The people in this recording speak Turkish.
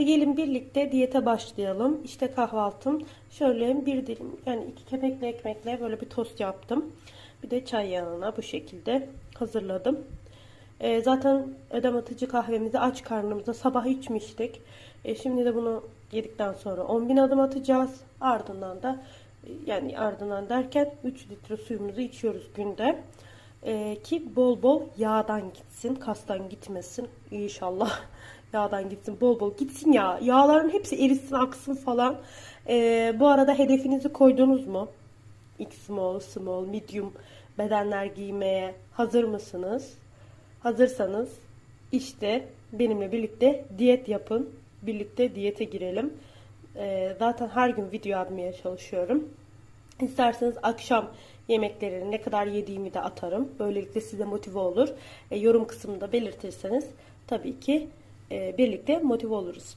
Hadi gelin birlikte diyete başlayalım. İşte kahvaltım. Şöyle bir dilim yani iki kepekli ekmekle böyle bir tost yaptım. Bir de çay yanına bu şekilde hazırladım. Ee, zaten ödem atıcı kahvemizi aç karnımıza sabah içmiştik. E, şimdi de bunu yedikten sonra 10.000 adım atacağız. Ardından da e, yani ardından derken 3 litre suyumuzu içiyoruz günde. Ee, ki bol bol yağdan gitsin, kastan gitmesin inşallah. Yağdan gitsin, bol bol gitsin ya. Yağların hepsi erisin, aksın falan. Ee, bu arada hedefinizi koydunuz mu? X small, small, medium bedenler giymeye hazır mısınız? Hazırsanız işte benimle birlikte diyet yapın. Birlikte diyete girelim. Ee, zaten her gün video atmaya çalışıyorum. İsterseniz akşam yemeklerini ne kadar yediğimi de atarım. Böylelikle size motive olur. E, yorum kısmında belirtirseniz tabii ki e, birlikte motive oluruz.